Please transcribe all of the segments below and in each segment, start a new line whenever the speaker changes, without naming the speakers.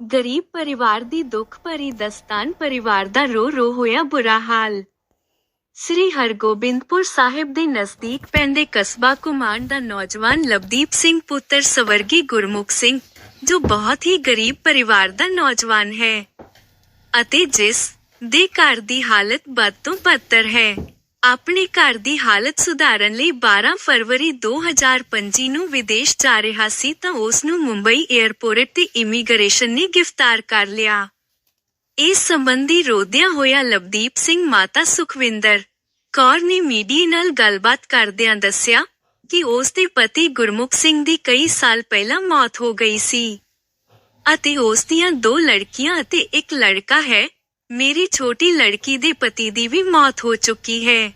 ਗਰੀਬ ਪਰਿਵਾਰ ਦੀ ਦੁੱਖ ਭਰੀ ਦਸਤਾਨ ਪਰਿਵਾਰ ਦਾ ਰੋ ਰੋ ਹੋਇਆ ਬੁਰਾ ਹਾਲ। ਸ੍ਰੀ ਹਰਗੋਬਿੰਦਪੁਰ ਸਾਹਿਬ ਦੇ ਨਜ਼ਦੀਕ ਪੈਂਦੇ ਕਸਬਾ ਕੁਮਾਨ ਦਾ ਨੌਜਵਾਨ ਲਵਦੀਪ ਸਿੰਘ ਪੁੱਤਰ ਸਵਰਗੀ ਗੁਰਮੁਖ ਸਿੰਘ, ਜੋ ਬਹੁਤ ਹੀ ਗਰੀਬ ਪਰਿਵਾਰ ਦਾ ਨੌਜਵਾਨ ਹੈ ਅਤੇ ਜਿਸ ਦੇ ਘਰ ਦੀ ਹਾਲਤ ਬਦ ਤੋਂ ਬਦਤਰ ਹੈ। ਆਪਣੇ ਘਰ ਦੀ ਹਾਲਤ ਸੁਧਾਰਨ ਲਈ 12 ਫਰਵਰੀ 2025 ਨੂੰ ਵਿਦੇਸ਼ ਜਾ ਰਿਹਾ ਸੀ ਤਾਂ ਉਸ ਨੂੰ ਮੁੰਬਈ 에ਅਰਪੋਰਟ ਤੇ ਇਮੀਗ੍ਰੇਸ਼ਨ ਨੇ ਗ੍ਰਿਫਤਾਰ ਕਰ ਲਿਆ। ਇਸ ਸੰਬੰਧੀ ਰੋਦਿਆਂ ਹੋਇਆ ਲਵਦੀਪ ਸਿੰਘ ਮਾਤਾ ਸੁਖਵਿੰਦਰ ਕੌਰ ਨੇ ਮੀਡੀਆ ਨਾਲ ਗੱਲਬਾਤ ਕਰਦਿਆਂ ਦੱਸਿਆ ਕਿ ਉਸ ਦੇ ਪਤੀ ਗੁਰਮੁਖ ਸਿੰਘ ਦੀ ਕਈ ਸਾਲ ਪਹਿਲਾਂ ਮੌਤ ਹੋ ਗਈ ਸੀ ਅਤੇ ਉਸ ਦੀਆਂ ਦੋ ਲੜਕੀਆਂ ਅਤੇ ਇੱਕ ਲੜਕਾ ਹੈ ਮੇਰੀ ਛੋਟੀ ਲੜਕੀ ਦੇ ਪਤੀ ਦੀ ਵੀ ਮੌਤ ਹੋ ਚੁੱਕੀ ਹੈ।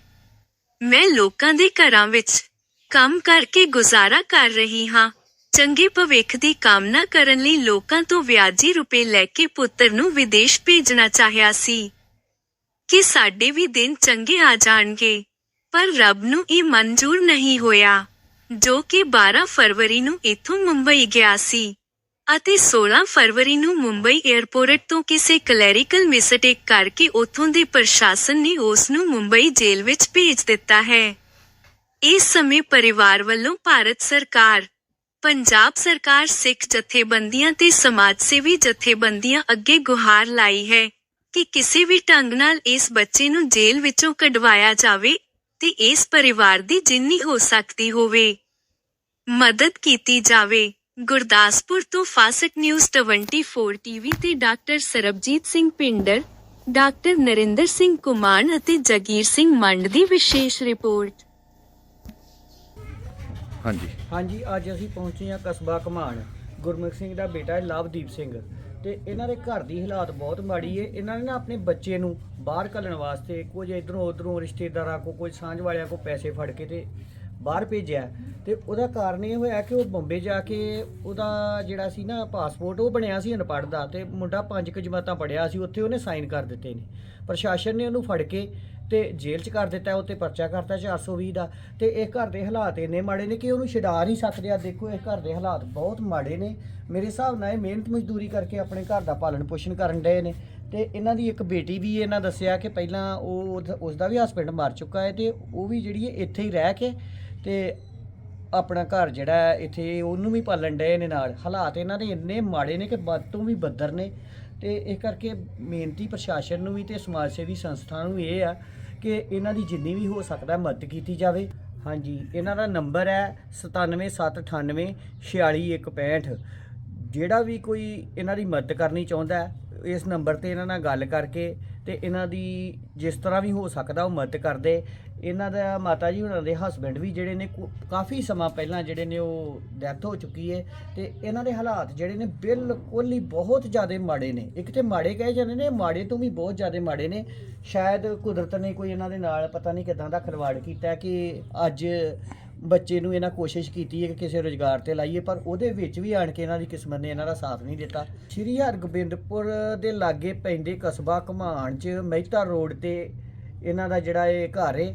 ਮੈਂ ਲੋਕਾਂ ਦੇ ਘਰਾਂ ਵਿੱਚ ਕੰਮ ਕਰਕੇ ਗੁਜ਼ਾਰਾ ਕਰ ਰਹੀ ਹਾਂ। ਚੰਗੇ ਭਵਿੱਖ ਦੀ ਕਾਮਨਾ ਕਰਨ ਲਈ ਲੋਕਾਂ ਤੋਂ ਵਿਆਜੀ ਰੁਪਏ ਲੈ ਕੇ ਪੁੱਤਰ ਨੂੰ ਵਿਦੇਸ਼ ਭੇਜਣਾ ਚਾਹਿਆ ਸੀ ਕਿ ਸਾਡੇ ਵੀ ਦਿਨ ਚੰਗੇ ਆ ਜਾਣਗੇ। ਪਰ ਰੱਬ ਨੂੰ ਇਹ ਮਨਜ਼ੂਰ ਨਹੀਂ ਹੋਇਆ, ਜੋ ਕਿ 12 ਫਰਵਰੀ ਨੂੰ ਇੱਥੋਂ ਮੁੰਬਈ ਗਿਆ ਸੀ। ਅਤੇ 16 ਫਰਵਰੀ ਨੂੰ ਮੁੰਬਈ 에ਅਰਪੋਰਟ ਤੋਂ ਕਿਸੇ ਕਲੈਰੀਕਲ ਮਿਸਟੇਕ ਕਰਕੇ ਉੱਥੋਂ ਦੇ ਪ੍ਰਸ਼ਾਸਨ ਨੇ ਉਸ ਨੂੰ ਮੁੰਬਈ ਜੇਲ੍ਹ ਵਿੱਚ ਭੇਜ ਦਿੱਤਾ ਹੈ। ਇਸ ਸਮੇਂ ਪਰਿਵਾਰ ਵੱਲੋਂ ਭਾਰਤ ਸਰਕਾਰ, ਪੰਜਾਬ ਸਰਕਾਰ ਸਿੱਖ ਜਥੇਬੰਦੀਆਂ ਤੇ ਸਮਾਜ ਸੇਵੀ ਜਥੇਬੰਦੀਆਂ ਅੱਗੇ ਗੁਹਾਰ ਲਾਈ ਹੈ ਕਿ ਕਿਸੇ ਵੀ ਢੰਗ ਨਾਲ ਇਸ ਬੱਚੇ ਨੂੰ ਜੇਲ੍ਹ ਵਿੱਚੋਂ ਕਢਵਾਇਆ ਜਾਵੇ ਤੇ ਇਸ ਪਰਿਵਾਰ ਦੀ ਜਿੰਨੀ ਹੋ ਸਕਦੀ ਹੋਵੇ। ਮਦਦ ਕੀਤੀ ਜਾਵੇ। ਗੁਰਦਾਸਪੁਰ ਤੋਂ ਫਾਸਕ ਨਿਊਜ਼ 24 ਟੀਵੀ ਤੇ ਡਾਕਟਰ ਸਰਬਜੀਤ ਸਿੰਘ ਪਿੰਡਰ ਡਾਕਟਰ ਨਰਿੰਦਰ ਸਿੰਘ ਕੁਮਾਨ ਅਤੇ ਜਗੀਰ ਸਿੰਘ ਮੰਡ ਦੀ ਵਿਸ਼ੇਸ਼ ਰਿਪੋਰਟ।
ਹਾਂਜੀ।
ਹਾਂਜੀ ਅੱਜ ਅਸੀਂ ਪਹੁੰਚੇ ਹਾਂ ਕਸਬਾ ਕਮਾਨ ਗੁਰਮੁਖ ਸਿੰਘ ਦਾ ਬੇਟਾ ਹੈ ਲਵਦੀਪ ਸਿੰਘ। ਤੇ ਇਹਨਾਂ ਦੇ ਘਰ ਦੀ ਹਾਲਾਤ ਬਹੁਤ ਮਾੜੀ ਏ। ਇਹਨਾਂ ਨੇ ਨਾ ਆਪਣੇ ਬੱਚੇ ਨੂੰ ਬਾਹਰ ਘੱਲਣ ਵਾਸਤੇ ਕੁਝ ਇਧਰੋਂ ਉਧਰੋਂ ਰਿਸ਼ਤੇਦਾਰਾਂ ਕੋ ਕੁਝ ਸਾਂਝ ਵਾਲਿਆਂ ਕੋ ਪੈਸੇ ਫੜ ਕੇ ਤੇ ਬਾਹਰ ਭੇਜਿਆ ਤੇ ਉਹਦਾ ਕਾਰਨ ਇਹ ਹੋਇਆ ਕਿ ਉਹ ਬੰਬੇ ਜਾ ਕੇ ਉਹਦਾ ਜਿਹੜਾ ਸੀ ਨਾ ਪਾਸਪੋਰਟ, ਉਹ ਬਣਿਆ ਸੀ ਅਨਪੜ੍ਹ ਦਾ ਤੇ ਮੁੰਡਾ ਪੰਜ ਕੁ ਜਮਾਤਾਂ ਪੜਿਆ ਸੀ, ਉੱਥੇ ਉਹਨੇ ਸਾਈਨ ਕਰ ਦਿੱਤੇ ਨੇ। ਪ੍ਰਸ਼ਾਸਨ ਨੇ ਉਹਨੂੰ ਫੜ ਕੇ ਤੇ ਜੇਲ੍ਹ 'ਚ ਕਰ ਦਿੱਤਾ, ਉੱਤੇ ਪਰਚਾ ਕਰਤਾ 420 ਦਾ ਤੇ ਇਹ ਘਰ ਦੇ ਹਾਲਾਤ ਇੰਨੇ ਮਾੜੇ ਨੇ ਕਿ ਉਹਨੂੰ ਛਡਾ ਨਹੀਂ ਸਕਦੇ। ਆ ਦੇਖੋ, ਇਹ ਘਰ ਦੇ ਹਾਲਾਤ ਬਹੁਤ ਮਾੜੇ ਨੇ। ਮੇਰੇ ਹਿਸਾਬ ਨਾਲ ਇਹ ਮਿਹਨਤ ਮਜ਼ਦੂਰੀ ਕਰਕੇ ਆਪਣੇ ਘਰ ਦਾ ਪਾਲਣ ਪੋਸ਼ਣ ਕਰਨ ਡਏ ਨੇ ਤੇ ਇਹਨਾਂ ਦੀ ਇੱਕ ਬੇਟੀ ਵੀ ਇਹਨਾਂ ਦੱਸਿਆ ਕਿ ਪਹਿਲਾਂ ਉਹ ਉਸ ਦਾ ਵੀ ਹਸਬੰਡ ਮਰ ਚੁੱਕਾ ਹੈ ਤੇ ਉਹ ਵੀ ਜਿਹੜੀ ਇੱਥੇ ਹੀ ਰਹਿ ਕੇ ਤੇ ਆਪਣਾ ਘਰ ਜਿਹੜਾ ਇੱਥੇ ਉਹਨੂੰ ਵੀ ਪਾਲਣ ਡਏ ਨੇ ਨਾਲ। ਹਾਲਾਤ ਇਹਨਾਂ ਦੇ ਇੰਨੇ ਮਾੜੇ ਨੇ ਕਿ ਬਦ ਤੋਂ ਵੀ ਬੱਦਰ ਨੇ। ਤੇ ਇਹ ਕਰਕੇ ਮਿਹਨਤੀ ਪ੍ਰਸ਼ਾਸਨ ਨੂੰ ਵੀ ਤੇ ਸਮਾਜ ਸੇਵੀ ਸੰਸਥਾ ਨੂੰ ਵੀ ਇਹ ਆ ਕਿ ਇਹਨਾਂ ਦੀ ਜਿੰਨੀ ਵੀ ਹੋ ਸਕਦਾ ਮਦਦ ਕੀਤੀ ਜਾਵੇ। ਹਾਂਜੀ, ਇਹਨਾਂ ਦਾ ਨੰਬਰ ਹੈ 97798 46165 ਜਿਹੜਾ ਵੀ ਕੋਈ ਇਹਨਾਂ ਦੀ ਮਦਦ ਕਰਨੀ ਚਾਹੁੰਦਾ ਹੈ ਇਸ ਨੰਬਰ ਤੇ ਇਹਨਾਂ ਨਾਲ ਗੱਲ ਕਰਕੇ ਤੇ ਇਹਨਾਂ ਦੀ ਜਿਸ ਤਰ੍ਹਾਂ ਵੀ ਹੋ ਸਕਦਾ ਉਹ ਮਦਦ ਕਰਦੇ। ਇਹਨਾਂ ਦਾ ਮਾਤਾ ਜੀ ਉਹਨਾਂ ਦੇ ਹਸਬੰਡ ਵੀ ਜਿਹੜੇ ਨੇ ਕੋ- ਕਾਫੀ ਸਮਾਂ ਪਹਿਲਾਂ ਜਿਹੜੇ ਨੇ ਉਹ ਡੈਥ ਹੋ ਚੁੱਕੀ ਹੈ ਤੇ ਇਹਨਾਂ ਦੇ ਹਾਲਾਤ ਜਿਹੜੇ ਨੇ ਬਿਲਕੁਲ ਹੀ ਬਹੁਤ ਜ਼ਿਆਦਾ ਮਾੜੇ ਨੇ। ਇੱਕ ਤੇ ਮਾੜੇ ਕਹੇ ਜਾਂਦੇ ਨੇ, ਮਾੜੇ ਤੋਂ ਵੀ ਬਹੁਤ ਜ਼ਿਆਦਾ ਮਾੜੇ ਨੇ। ਸ਼ਾਇਦ ਕੁਦਰਤ ਨੇ ਕੋਈ ਇਹਨਾਂ ਦੇ ਨਾਲ ਪਤਾ ਨਹੀਂ ਕਿਦਾਂ ਦਾ ਖਿਲਵਾੜ ਕੀਤਾ ਕਿ ਅੱਜ ਬੱਚੇ ਨੂੰ ਇਹਨਾਂ ਕੋਸ਼ਿਸ਼ ਕੀਤੀ ਹੈ ਕਿ ਕਿਸੇ ਰੋਜ਼ਗਾਰ ਤੇ ਲਾਈਏ, ਪਰ ਉਹਦੇ ਵਿੱਚ ਵੀ ਆਣ ਕੇ ਇਹਨਾਂ ਦੀ ਕਿਸਮਤ ਨੇ ਇਹਨਾਂ ਦਾ ਸਾਥ ਨਹੀਂ ਦਿੱਤਾ। ਸ਼੍ਰੀ ਹਰਗੋਬਿੰਦਪੁਰ ਦੇ ਲਾਗੇ ਪੈਂਦੇ ਕਸਬਾ ਘਮਾਣ 'ਚ ਮਹਿਤਾ ਰੋਡ ਤੇ ਇਹਨਾਂ ਦਾ ਜਿਹੜਾ ਇਹ ਘਰ ਹੈ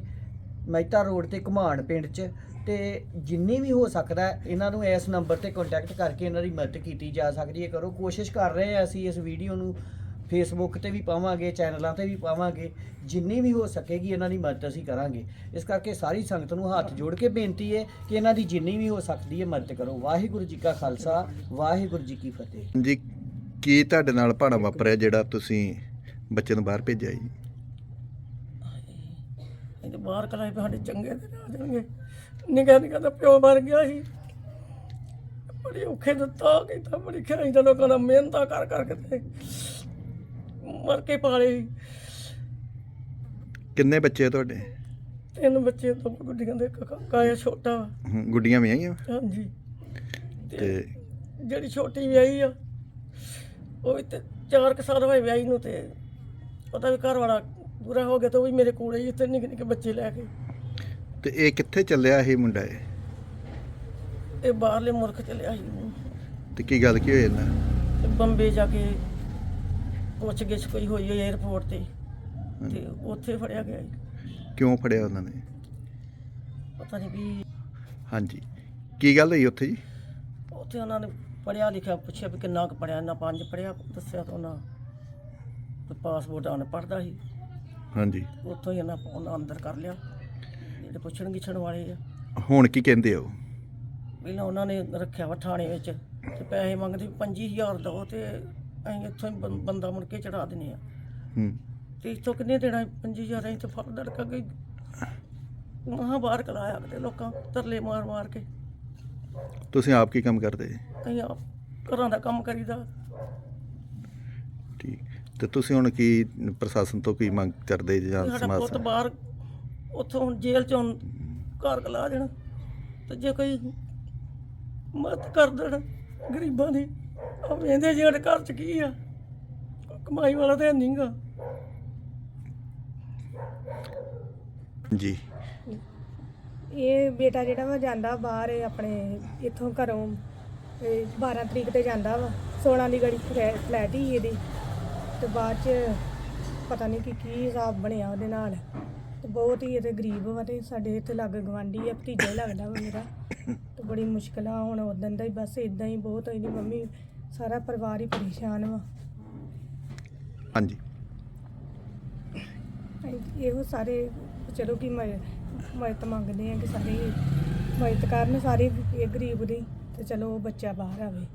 ਮਹਿਤਾ ਰੋਡ ਤੇ ਘਮਾਣ ਪਿੰਡ 'ਚ, ਤੇ ਜਿੰਨੀ ਵੀ ਹੋ ਸਕਦਾ ਇਹਨਾਂ ਨੂੰ ਇਸ ਨੰਬਰ ਤੇ ਕੰਟੈਕਟ ਕਰਕੇ ਇਹਨਾਂ ਦੀ ਮਦਦ ਕੀਤੀ ਜਾ ਸਕਦੀ ਹੈ। ਕਰੋ, ਕੋਸ਼ਿਸ਼ ਕਰ ਰਹੇ ਹਾਂ ਅਸੀਂ ਇਸ ਵੀਡੀਓ ਨੂੰ ਫੇਸਬੁੱਕ ਤੇ ਵੀ ਪਾਵਾਂਗੇ ਚੈਨਲਾਂ ਤੇ ਵੀ ਪਾਵਾਂਗੇ ਜਿੰਨੀ ਵੀ ਹੋ ਸਕੇਗੀ ਇਹਨਾਂ ਦੀ ਮਦਦ ਅਸੀਂ ਕਰਾਂਗੇ। ਇਸ ਕਰਕੇ ਸਾਰੀ ਸੰਗਤ ਨੂੰ ਹੱਥ ਜੋੜ ਕੇ ਬੇਨਤੀ ਹੈ ਕਿ ਇਹਨਾਂ ਦੀ ਜਿੰਨੀ ਵੀ ਹੋ ਸਕਦੀ ਹੈ ਮਦਦ ਕਰੋ। ਵਾਹਿਗੁਰੂ ਜੀ ਕਾ ਖਾਲਸਾ ਵਾਹਿਗੁਰੂ ਜੀ ਕੀ ਫਤਿਹ।
ਜੀ ਕੀ ਤੁਹਾਡੇ ਨਾਲ ਭਾਣਾ ਵਾਪਰਿਆ ਜਿਹੜਾ ਤੁਸੀਂ ਬੱਚੇ ਨੂੰ ਬਾਹਰ ਭੇਜਿਆ ਜੀ?
ਇਹ ਤਾਂ ਬਾਹਰ ਕਲਾਈ ਸਾਡੇ ਚੰਗੇ ਦਿਨ ਆ ਜਾਣਗੇ ਨਿਕਾ ਨਿਕਾ ਦਾ ਪਿਓ ਮਰ ਗਿਆ ਸੀ। ਬੜੀ ਔਖੇ ਦਿੱਤਾ ਕੀਤਾ ਬੜੀ ਖਿਆਈ ਦਾ ਲੋਕਾਂ ਦਾ ਮਿਹਨਤਾਂ ਕਰ ਕਰ ਕੇ ਮਰ ਕੇ ਪਾਲੇ ਸੀ।
ਕਿੰਨੇ ਬੱਚੇ ਆ ਤੁਹਾਡੇ?
ਤਿੰਨ ਬੱਚੇ ਤੋਂ ਗੁੱਡੀਆਂ ਦੇ ਇੱਕ ਕਾਕਾ ਹੈ ਛੋਟਾ
ਹਮ, ਗੁੱਡੀਆਂ ਵੀ ਆਈਆਂ?
ਹਾਂਜੀ।
ਤੇ
ਜਿਹੜੀ ਛੋਟੀ ਵਿਆਹੀ ਆ ਉਹ ਵੀ ਤੇ ਚਾਰ ਕੁ ਸਾਲ ਹੋਏ ਵਿਆਹੀ ਨੂੰ ਤੇ ਉਹਦਾ ਵੀ ਘਰ ਵਾਲਾ ਪੂਰਾ ਹੋ ਗਿਆ ਤੇ ਉਹ ਵੀ ਮੇਰੇ ਕੋਲੇ ਹੀ ਇੱਥੇ ਨਿੱਕੇ ਨਿੱਕੇ ਬੱਚੇ ਲੈ ਕੇ।
ਤੇ ਇਹ ਕਿੱਥੇ ਚੱਲਿਆ ਇਹ ਮੁੰਡਾ ਇਹ?
ਇਹ ਬਾਹਰਲੇ ਮੁਲਕ ਚਲਿਆ ਸੀ।
ਤੇ ਕੀ ਗੱਲ ਕੀ ਹੋਈ ਇਹਨਾਂ
ਤੇ ਬੰਬੇ ਜਾ ਕੇ ਪੁੱਛ ਗਿੱਛ ਕੋਈ ਹੋਈ ਹੈ 에ਅਰਪੋਰਟ ਤੇ ਤੇ ਉੱਥੇ ਫੜਿਆ ਗਿਆ ਜੀ।
ਕਿਉਂ ਫੜਿਆ ਉਹਨਾਂ ਨੇ?
ਪਤਾ ਨਹੀਂ ਵੀ
ਹਾਂਜੀ। ਕੀ ਗੱਲ ਹੋਈ ਉੱਥੇ ਜੀ?
ਉੱਥੇ ਉਹਨਾਂ ਨੇ ਪੜਿਆ ਲਿਖਿਆ ਪੁੱਛਿਆ ਵੀ ਕਿੰਨਾ ਕੁ ਪੜਿਆ ਨਾ ਪੰਜ ਪੜਿਆ ਦੱਸਿਆ ਤਾਂ ਉਹਨਾਂ ਤੇ ਪਾਸਪੋਰਟ ਆਨ ਪੜਦਾ ਸੀ।
ਹਾਂਜੀ।
ਉੱਥੋਂ ਹੀ ਇਹਨਾਂ ਉਹਨਾਂ ਅੰਦਰ ਕਰ ਲਿਆ। ਜਿਹੜੇ ਪੁੱਛਣ ਗਿੱਛਣ ਵਾਲੇ ਆ।
ਹੁਣ ਕੀ ਕਹਿੰਦੇ ਹੋ
ਪਹਿਲਾਂ ਉਹਨਾਂ ਨੇ ਰੱਖਿਆ ਵਾ ਥਾਣੇ ਵਿੱਚ ਤੇ ਪੈਸੇ ਮੰਗਦੇ ਵੀ 25000 ਦਓ ਤੇ ਅਸੀਂ ਇੱਥੋਂ ਹੀ ਬੰ- ਬੰਦਾ ਮੁੜ ਕੇ ਚੜਾ ਦਿੰਦੇ ਆ
ਹੂੰ।
ਤੇ ਇੱਥੋਂ ਕਿੰਨੇ ਦੇਣਾ 25000 ਅਸੀਂ ਤੇ ਫੜ ਦੜਕਾ ਗਈ ਮਹਾ ਬਾਹਰ ਕਲਾਇਆ ਕਿਤੇ ਲੋਕਾਂ ਤਰਲੇ ਮਾਰ ਮਾਰ ਕੇ।
ਤੁਸੀਂ ਆਪ ਕੀ ਕੰਮ ਕਰਦੇ?
ਅਸੀਂ ਆਪ ਘਰਾਂ ਦਾ ਕੰਮ ਕਰੀਦਾ।
ਠੀਕ। ਤੇ ਤੁਸੀਂ ਹੁਣ ਕੀ ਪ੍ਰਸ਼ਾਸਨ ਤੋਂ ਕੀ ਮੰਗ ਕਰਦੇ ਜਾਂ
ਵੀ ਸਾਡਾ
ਸਮਾਜ
ਪੁੱਤ ਬਾਹਰ ਉੱਥੋਂ ਹੁਣ ਜੇਲ੍ਹ ਚੋਂ ਘਰ ਕਲਾ ਦੇਣ ਤੇ ਜੇ ਕੋਈ ਮਦਦ ਕਰ ਦੇਣ ਗਰੀਬਾਂ ਦੀ। ਆ ਵੇਂਦੇ ਜਿਹੜੇ ਘਰ ਚ ਕੀ ਆ? ਕਮਾਈ ਵਾਲਾ ਤੇ ਨਹੀਂਗਾ
ਜੀ।
ਇਹ ਬੇਟਾ ਜਿਹੜਾ ਵਾ ਜਾਂਦਾ ਬਾਹਰ ਇਹ ਆਪਣੇ ਇੱਥੋਂ ਘਰੋਂ ਇਹ 12 ਤਰੀਕ ਤੇ ਜਾਂਦਾ ਵਾ 16 ਦੀ ਗੜੀ ਫਲੈਟ ਹੀ ਇਹਦੀ। ਤੇ ਬਾਅਦ ਚ ਪਤਾ ਨਹੀਂ ਕਿ ਕੀ ਹਿਸਾਬ ਬਣਿਆ ਉਹਦੇ ਨਾਲ। ਤੇ ਬਹੁਤ ਹੀ ਇਹਦੇ ਗਰੀਬ ਵਾ ਤੇ ਸਾਡੇ ਇੱਥੇ ਲੱਗ ਗਵਾਂਢੀ ਆ ਭਤੀਜਾ ਹੀ ਲੱਗਦਾ ਵਾ ਮੇਰਾ। ਤੇ ਬੜੀ ਮੁਸ਼ਕਲ ਆ ਹੁਣ ਉਦੋਂ ਦਾ ਹੀ ਬਸ ਇਦਾਂ ਹੀ ਬਹੁਤ ਹੋਈ ਦੀ ਮੰਮੀ ਸਾਰਾ ਪਰਿਵਾਰ ਹੀ ਪਰੇਸ਼ਾਨ ਵਾ।
ਹਾਂਜੀ।
ਅਸੀਂ ਇਹੋ ਸਾਰੇ ਚਲੋ ਕਿ ਮ- ਮਦਦ ਮੰਗਦੇ ਆ ਕਿ ਸਾਰੇ ਮਦਦ ਕਰਨ ਸਾਰੇ ਇਹ ਗਰੀਬ ਦੀ ਤੇ ਚਲੋ ਉਹ ਬੱਚਾ ਬਾਹਰ ਆਵੇ।